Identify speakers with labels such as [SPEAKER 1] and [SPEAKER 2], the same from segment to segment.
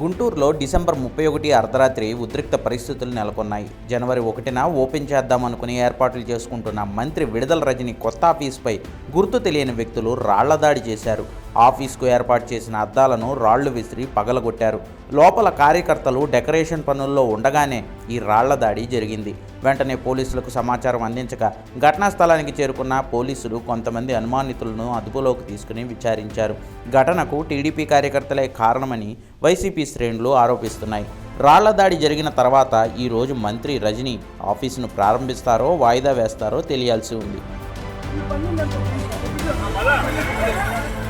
[SPEAKER 1] గుంటూరులో డిసెంబర్ ముప్పై ఒకటి అర్ధరాత్రి ఉద్రిక్త పరిస్థితులు నెలకొన్నాయి. జనవరి ఒకటిన ఓపెన్ చేద్దామనుకుని ఏర్పాట్లు చేసుకుంటున్న మంత్రి విడుదల రజని కొత్త ఆఫీస్పై గుర్తు తెలియని వ్యక్తులు రాళ్ళదాడి చేశారు. ఆఫీస్కు ఏర్పాటు చేసిన అద్దాలను రాళ్ళు విసిరి పగలగొట్టారు. లోపల కార్యకర్తలు డెకరేషన్ పనుల్లో ఉండగానే ఈ రాళ్ళ దాడి జరిగింది. వెంటనే పోలీసులకు సమాచారం అందించగా ఘటనా స్థలానికి చేరుకున్న పోలీసులు కొంతమంది అనుమానితులను అదుపులోకి తీసుకుని విచారించారు. ఘటనకు టీడీపీ కార్యకర్తలే కారణమని వైసీపీ శ్రేణులు ఆరోపిస్తున్నాయి. రాళ్ళ దాడి జరిగిన తర్వాత ఈరోజు మంత్రి రజని ఆఫీసును ప్రారంభిస్తారో వాయిదా వేస్తారో తెలియాల్సి ఉంది.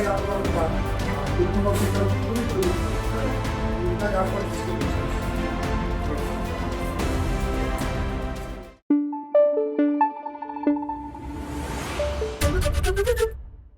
[SPEAKER 2] काय आपण काय आपण
[SPEAKER 3] Thank you.